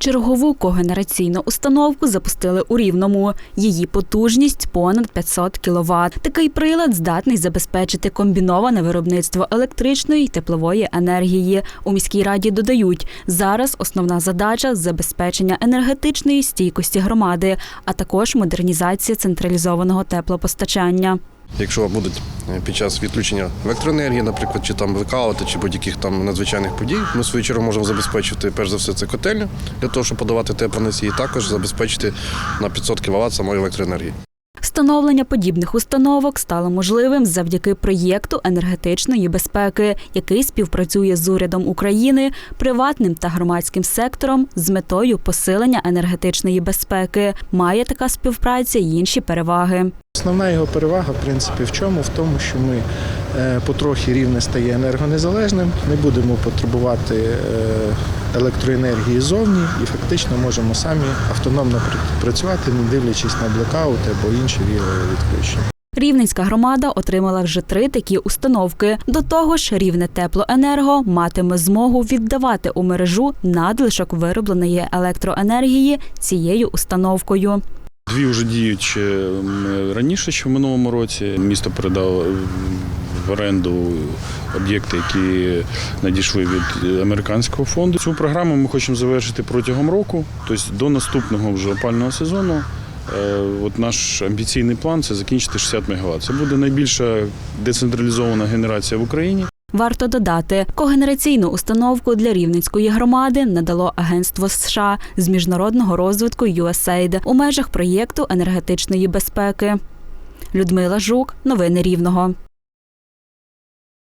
Чергову когенераційну установку запустили у Рівному. Її потужність понад 500 кВт. Такий прилад здатний забезпечити комбіноване виробництво електричної й теплової енергії. У міській раді додають, зараз основна задача забезпечення енергетичної стійкості громади, а також модернізація централізованого теплопостачання. Якщо будуть е, під час відключення електроенергії, наприклад, чи там блекаути, чи будь-яких там надзвичайних подій, ми в свою чергу можемо забезпечити перш за все це котельню для того, щоб подавати теплоносії, і також забезпечити на 500 кВт самої електроенергії. Встановлення подібних установок стало можливим завдяки проєкту енергетичної безпеки, який співпрацює з урядом України, приватним та громадським сектором з метою посилення енергетичної безпеки. Має така співпраця й інші переваги. Основна його перевага, в принципі, в чому? В тому, що ми е, потрохи рівне стає енергонезалежним, не будемо потребувати е, електроенергії зовні і фактично можемо самі автономно працювати, не дивлячись на блекаути або інші віялові відключення. Рівненська громада отримала вже три такі установки. До того ж, рівне теплоенерго матиме змогу віддавати у мережу надлишок виробленої електроенергії цією установкою. Дві вже діють раніше, ще в минулому році. Місто передало в оренду об'єкти, які надійшли від американського фонду. Цю програму ми хочемо завершити протягом року, тобто до наступного вже опального сезону. Е, От наш амбіційний план це закінчити 60 МВт. Це буде найбільша децентралізована генерація в Україні. Варто додати, когенераційну установку для рівненської громади надало Агентство США з міжнародного розвитку USAID у межах проєкту енергетичної безпеки. Людмила Жук, новини Рівного.